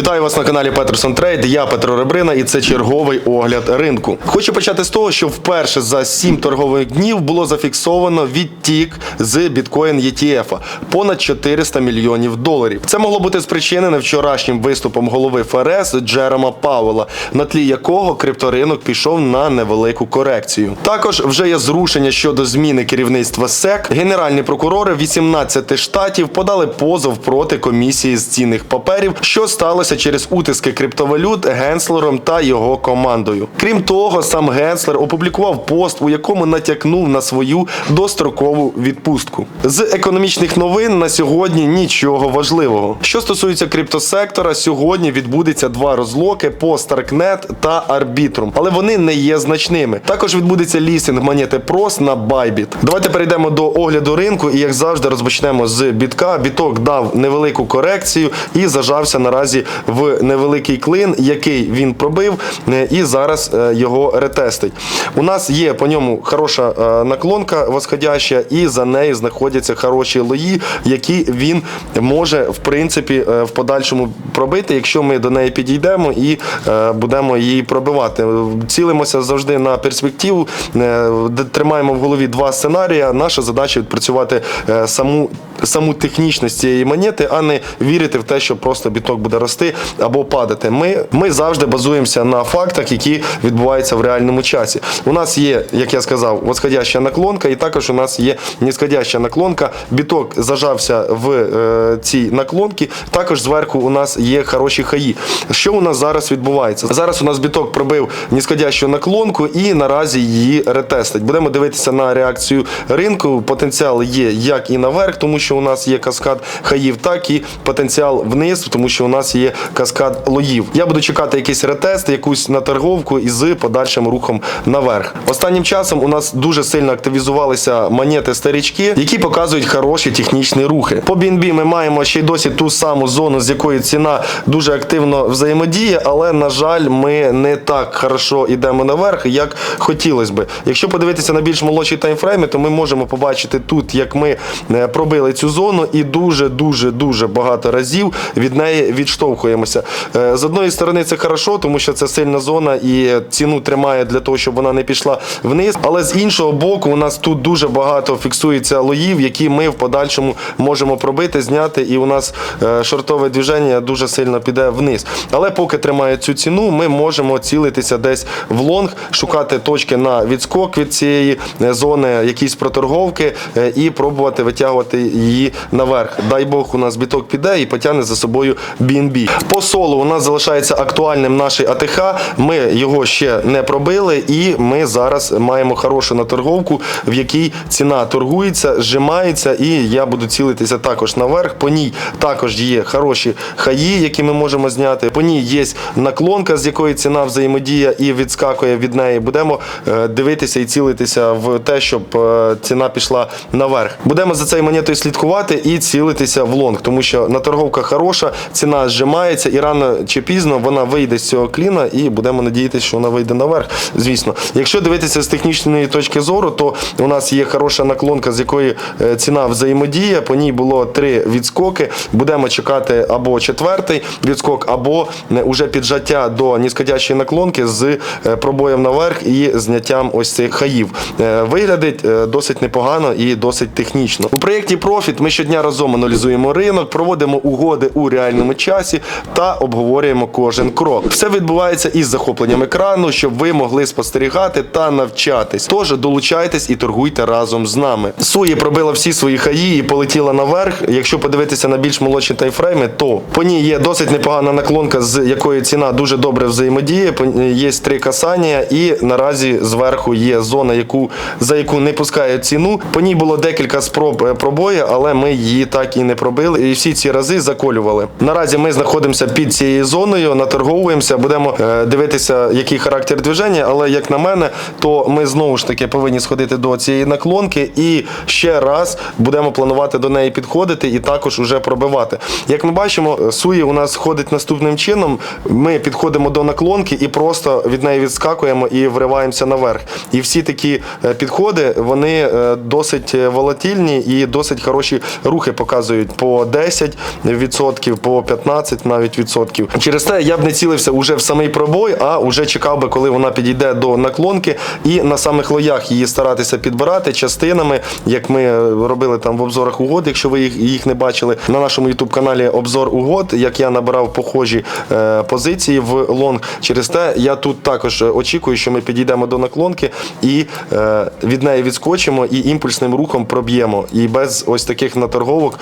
Вітаю вас на каналі Петерсон Трейд. Я Петро Ребрина, і це черговий огляд ринку. Хочу почати з того, що вперше за 7 торгових днів було зафіксовано відтік з біткоін ETF понад 400 мільйонів доларів. Це могло бути спричинене вчорашнім виступом голови ФРС Джерома Пауела, на тлі якого крипторинок пішов на невелику корекцію. Також вже є зрушення щодо зміни керівництва СЕК. Генеральні прокурори 18 штатів подали позов проти комісії з цінних паперів, що сталося через утиски криптовалют Генслером та його командою. Крім того, сам Генслер опублікував пост, у якому натякнув на свою дострокову відпустку. З економічних новин на сьогодні нічого важливого. Що стосується криптосектора, сьогодні відбудеться два розлоки по Starknet та Arbitrum, але вони не є значними. Також відбудеться лістинг монети PROS на Bybit. Давайте перейдемо до огляду ринку і як завжди розпочнемо з бітка. Біток дав невелику корекцію і зажався наразі в невеликий клин, який він пробив, е, і зараз е, його ретестить. У нас є по ньому хороша е, наклонка восходяща, і за нею знаходяться хороші лої, які він може в принципі в подальшому пробити, якщо ми до неї підійдемо і будемо її пробивати. Цілимося завжди на перспективу, тримаємо в голові два сценарії. Наша задача відпрацювати саму. Саму технічність цієї монети, а не вірити в те, що просто біток буде рости або падати. Ми, ми завжди базуємося на фактах, які відбуваються в реальному часі. У нас є, як я сказав, восходяща наклонка, і також у нас є нисходяща наклонка. Біток зажався в е, цій наклонці. Також зверху у нас є хороші хаї. Що у нас зараз відбувається? Зараз у нас біток пробив нисходящу наклонку і наразі її ретестить. Будемо дивитися на реакцію ринку. Потенціал є як і наверх, тому що у нас є каскад хаїв, так і потенціал вниз, тому що у нас є каскад лоїв. Я буду чекати якийсь ретест, якусь наторговку і з подальшим рухом наверх. Останнім часом у нас дуже сильно активізувалися монети старічки, які показують хороші технічні рухи. По BNB ми маємо ще й досі ту саму зону, з якої ціна дуже активно взаємодіє, але на жаль, ми не так хорошо йдемо наверх, як хотілося би. Якщо подивитися на більш молодші таймфрейми, то ми можемо побачити тут, як ми е, пробили цю зону, і дуже дуже дуже багато разів від неї відштовхуємося. Е, З одної сторони, це хорошо, тому що це сильна зона і ціну тримає для того, щоб вона не пішла вниз. Але з іншого боку, у нас тут дуже багато фіксується лоїв, які ми в подальшому можемо пробити, зняти, і у нас е, шортове движення дуже сильно піде вниз. Але поки тримає цю ціну, ми можемо цілитися десь в лонг, шукати точки на відскок від цієї е, зони, якісь проторговки і пробувати витягувати її наверх. Дай Бог, у нас біток піде і потягне за собою BNB. По солу у нас залишається актуальним наш АТХ. Ми його ще не пробили, і ми зараз маємо хорошу наторговку, в якій ціна торгується, зжимається, і я буду цілитися також наверх. По ній також є хороші хаї, які ми можемо зняти. По ній є наклонка, з якої ціна взаємодіє і відскакує від неї. Будемо е, дивитися і цілитися в те, щоб е, ціна пішла наверх. Будемо за цією монетою слідкувати і цілитися в лонг, тому що наторговка хороша, ціна зжимається, і рано чи пізно вона вийде з цього кліна, і будемо надіятися, що вона вийде наверх. Звісно, якщо дивитися з технічної точки зору, то у нас є хороша наклонка, з якої е, ціна взаємодіє. По ній було три відскоки. Будемо чекати або четвертий відскок, або е, уже піджаття до низькодящої наклонки з е, пробоєм наверх і зняттям ось цих хаїв. Виглядить досить непогано і досить технічно. У проєкті Profit ми щодня разом аналізуємо ринок, проводимо угоди у реальному часі та обговорюємо кожен крок. Все відбувається із захопленням екрану, щоб ви могли спостерігати та навчатись. Тож долучайтесь і торгуйте разом з нами. Суї пробила всі свої хаї і полетіла наверх. Якщо подивитися на більш молодші тайфрейми, то по ній є досить непогана наклонка, з якої ціна дуже добре взаємодіє. Є три касання, і наразі зверху є зона, яку за яку не пускають ціну. По ній було декілька спроб е, пробою, але ми її так і не пробили. І всі ці рази заколювали. Наразі ми знаходимося під цією зоною, наторговуємося, будемо е, дивитися, який характер движення. Але як на мене, то ми знову ж таки повинні сходити до цієї наклонки і ще раз будемо планувати до неї підходити і також уже пробивати. Як ми бачимо, суї у нас ходить наступним чином. Ми підходимо до наклонки і просто від неї відскакуємо і вриваємося наверх. І всі такі е, підходи вони е, досить волатильні і досить хороші рухи показують по 10%, по 15%. 15 навіть відсотків. Через те я б не цілився уже в самий пробой, а вже чекав би, коли вона підійде до наклонки, і на самих лоях її старатися підбирати частинами, як ми робили там в обзорах угод, якщо ви їх, їх не бачили. На нашому youtube каналі обзор угод, як я набирав похожі е, позиції в лонг. Через те я тут також очікую, що ми підійдемо до наклонки і е, від неї відскочимо і імпульсним рухом проб'ємо. І без ось таких наторговок,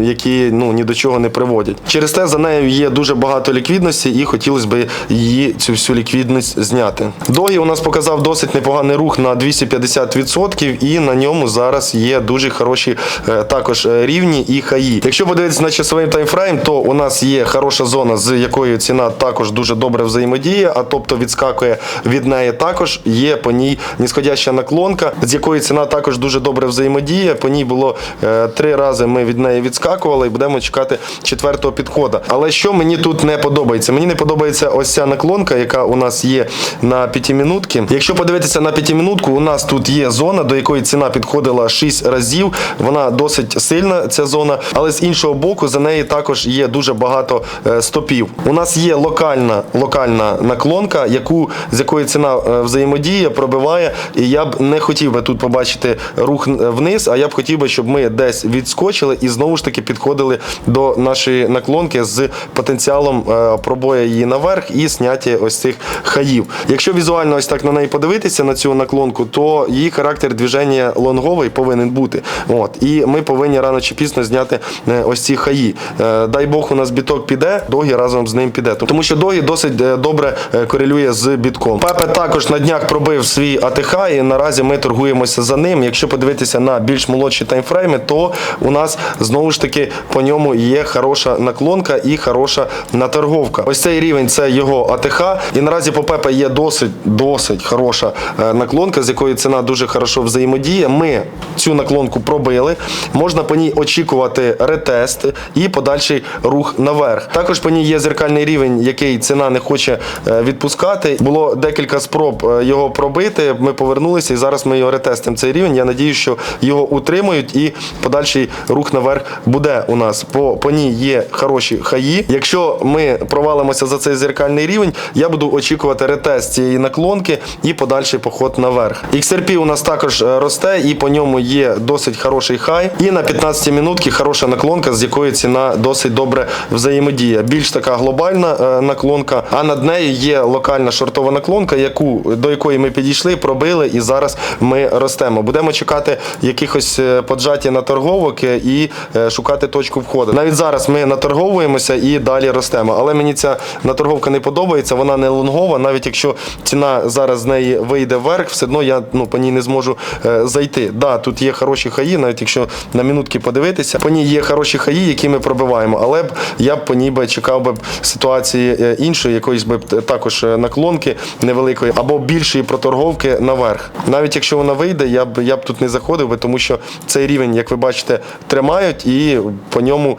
які ну ні до чого не приводять. Через те за нею є дуже багато ліквідності, і хотілося б її цю всю ліквідність зняти. Догі у нас показав досить непоганий рух на 250%, і на ньому зараз є дуже хороші е, також е, рівні і хаї. Якщо подивитися на часовий таймфрейм, то у нас є хороша зона, з якою ціна також дуже добре взаємодіє, а тобто відскакує від неї також. Є по ній нисходяща наклонка, з якої ціна також дуже добре взаємодіє. По ній було е, три рази ми від неї відскакували і будемо чекати четвертого підходу. Але що мені тут не подобається? Мені не подобається ось ця наклонка, яка у нас є на п'ятимінутки. Якщо подивитися на п'ятимінутку, у нас тут є зона, до якої ціна підходила 6 разів. Вона досить сильна, ця зона, але з іншого боку, за неї також є дуже багато е, стопів. У нас є локальна локальна наклонка, яку з якої ціна е, взаємодіє, пробиває. І я б не хотів би тут побачити рух е, вниз, а я б хотів би, щоб ми десь відскочили і знову ж таки підходили до нашої наклонки з потенціалом е, пробоя її наверх і зняття ось цих хаїв. Якщо візуально ось так на неї подивитися на цю наклонку, то її характер движення лонговий повинен бути. От і ми повинні рано чи пізно зняти е, ось ці хаї. Е, Дай Бог, у нас біток піде, догі разом з ним піде. Тому що догі досить добре корелює з бітком. Пепе також на днях пробив свій АТХ, і наразі ми торгуємося за ним. Якщо подивитися на більш молодші таймфрейми, то у нас знову ж таки по ньому є хороша наклонка і хороша наторговка. Ось цей рівень це його АТХ. І наразі по Пепе є досить досить хороша е, наклонка, з якою ціна дуже хорошо взаємодіє. Ми цю наклонку пробили. Можна по ній очікувати ретест і подальший рух наверх. Також по ній є зеркальний рівень, який ціна не хоче е, відпускати. Було декілька спроб е, його пробити. Ми повернулися і зараз ми його ретестимо. Цей рівень. Я надію, що його утримують і подальший рух наверх буде у нас. По, по ній є хороші хаї. Якщо ми провалимося за цей зеркальний рівень, я буду очікувати ретест цієї наклонки і подальший поход наверх. XRP у нас також е, росте, і по ньому є досить хороший хай. І на 15 минутки хороша наклонка, з якої ціна досить добре взаємодіє. Більш така глобальна е, наклонка, а над нею є локальна шортова наклонка, яку до якої ми підійшли, пробили, і зараз ми ростемо. Будемо чекати якихось е, поджаття на торговок е, і е, шукати точку входу. Навіть зараз ми наторговуємося і далі ростемо. Але мені ця наторговка не подобається, вона не лонгова. Навіть якщо ціна зараз з неї вийде вверх, все одно я ну по ній не зможу е, зайти. Да, тут є хороші хаї, навіть якщо на минутки подивитися, по ній є хороші хаї, які ми пробиваємо. Але б я б по ній би чекав би ситуації е, іншої, якоїсь би також наклонки невеликої або більшої проторговки наверх. Навіть якщо вона вийде, я б я б тут не заходив би, тому що цей рівень, як ви бачите, тримають і по ньому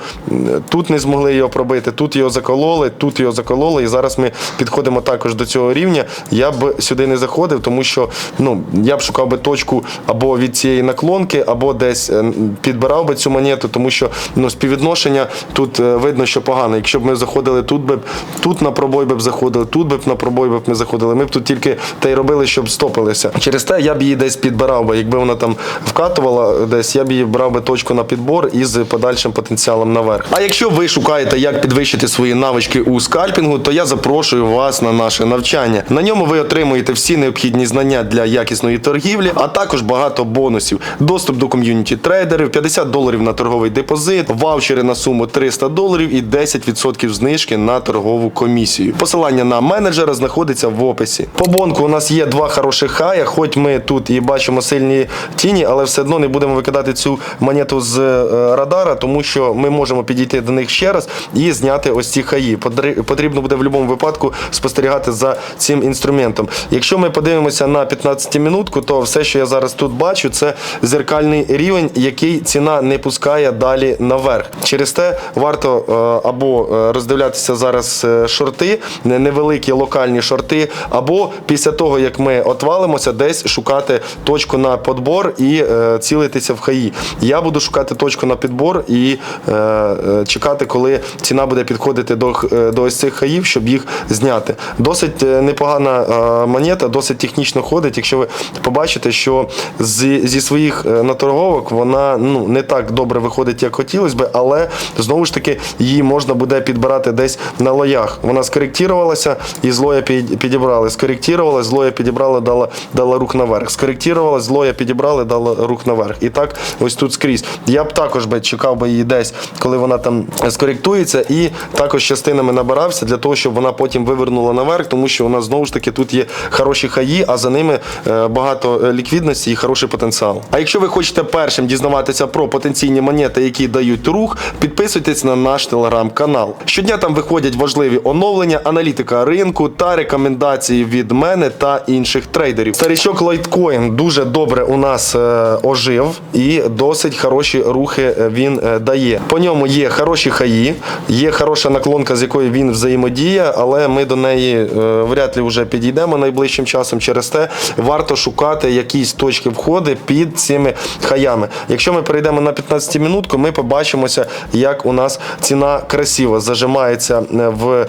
тут не змогли його пробити, тут його закололи, тут його закололи. І зараз ми підходимо також до цього рівня. Я б сюди не заходив, тому що ну я б шукав би точку або від цієї наклонки, або десь е, підбирав би цю монету, тому що ну співвідношення тут е, видно, що погано. Якщо б ми заходили тут би тут на пробой би б заходили, тут би б на пробой би б не заходили. Ми б тут тільки те й робили, щоб стопилися. Через те я б її десь підбирав би. Якби вона там вкатувала десь, я б її брав би точку на підбор із подальшим потенціалом наверх. А якщо ви шукаєте, як підвищити свої навички у скальпінгу, то я запрошую вас на наше навчання. На ньому ви отримуєте всі необхідні знання для якісної торгівлі, а також багато бонусів: доступ до ком'юніті трейдерів, 50 доларів на торговий депозит, ваучери на суму 300 доларів і 10% знижки на торгову комісію. Посилання на менеджера знаходиться в описі. По бонку у нас є два хороших хая, хоч ми тут і бачимо сильні тіні, але все одно не будемо викидати цю монету з е, радара, тому що ми можемо підійти до них ще раз і зняти ось ці хаї. Потрібно буде в будь-якому випадку спостерігати за цим інструментом. Якщо ми подивимося на 15 минутку, то все, що я зараз тут бачу, це зеркальний рівень, який ціна не пускає далі наверх. Через те варто е, або е, роздивлятися зараз шорти, невеликі локальні шорти, або після того, як ми отвалимося, десь шукати точку на подбор і цілитися в хаї. Я буду шукати точку на підбор і е, е, чекати, коли ціна буде підходити до, е, до ось цих хаїв, щоб їх зняти. Досить е, непогана е, монета, досить технічно ходить. Якщо ви побачите, що зі, зі своїх е, наторговок вона ну, не так добре виходить, як хотілося би, але знову ж таки її можна буде підбирати десь на лоях. Вона скоректувалася і злоя під- підібрали. Скоректувалась, злоя підібрали, дала, дала рух наверх. Скоректувалась, злоя підібрали, дала рух наверх. І так ось тут скрізь. Я б також би чекав би її десь, коли вона там скоректується, і також частинами набирався для того, щоб вона потім вивернула наверх, тому що у нас знову ж таки тут є хороші хаї, а за ними е, багато е, ліквідності і хороший потенціал. А якщо ви хочете першим дізнаватися про потенційні монети, які дають рух, підписуйтесь на наш телеграм-канал. Щодня там виходять важливі оновлення, аналітика ринку та рекомендації від мене та інших трейдерів. Старічок Litecoin дуже добре у нас е, ожив і досить хороші рухи е, він е, дає. По ньому є хороші хаї, є хороша наклонка, з якою він взаємодіє, але ми до неї е, вряд ли вже підійдемо найближчим часом. Через те варто шукати якісь точки входу під цими хаями. Якщо ми перейдемо на 15 минутку, ми побачимося, як у нас ціна красиво зажимається в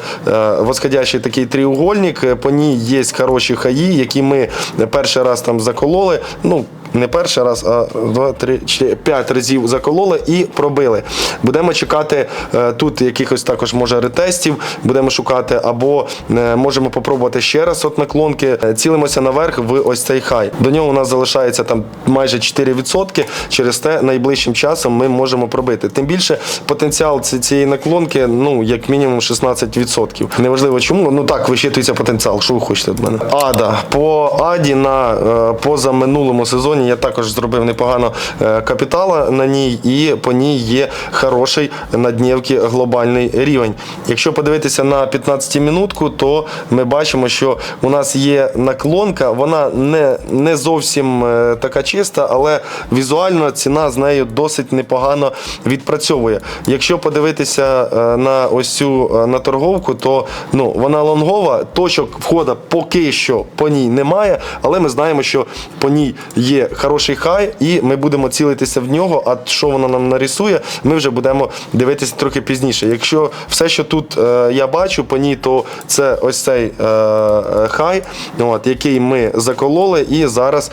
восходящий такий треугольник. Е, По ній є хороші хаї, які ми перший раз там закололи. Ну, не перший раз, а два, три, чотири, п'ять разів закололи і пробили. Будемо чекати е, тут якихось також може ретестів. Будемо шукати, або е, можемо попробувати ще раз от наклонки. Е, Цілимося наверх в ось цей хай. До нього у нас залишається там майже 4%. Через те найближчим часом ми можемо пробити. Тим більше потенціал цієї наклонки, ну як мінімум 16%. Неважливо чому. Ну так вищитується потенціал. Що ви хочете від мене? Ада по Аді на позаминулому сезоні я також зробив непогано е, капітала на ній, і по ній є хороший на днівки глобальний рівень. Якщо подивитися на 15 минутку, то ми бачимо, що у нас є наклонка, вона не, не зовсім е, така чиста, але візуально ціна з нею досить непогано відпрацьовує. Якщо подивитися е, на ось цю на торговку, то ну, вона лонгова, точок входу поки що по ній немає, але ми знаємо, що по ній є хороший хай, і ми будемо цілитися в нього. А що вона нам нарисує, ми вже будемо дивитися трохи пізніше. Якщо все, що тут е, я бачу по ній, то це ось цей е, е, хай, от, який ми закололи, і зараз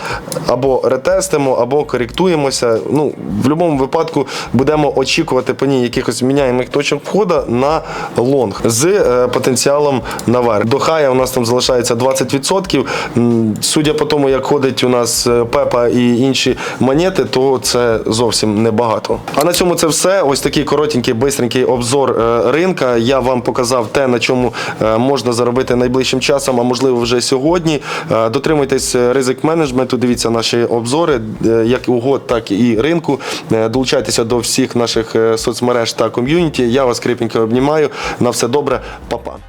або ретестимо, або коректуємося. Ну, в будь-якому випадку будемо очікувати по ній якихось міняємих точок входу на лонг з е, потенціалом наверх. До хая у нас там залишається 20%. Судя по тому, як ходить у нас е, І інші монети, то це зовсім небагато. А на цьому це все. Ось такий коротенький, бистренький обзор е, ринка. Я вам показав те, на чому е, можна заробити найближчим часом, а можливо вже сьогодні. Е, Дотримуйтесь ризик менеджменту, дивіться наші обзори, як угод, так і ринку. Долучайтеся до всіх наших соцмереж та ком'юніті. Я вас крепенько обнімаю. На все добре, Па-па.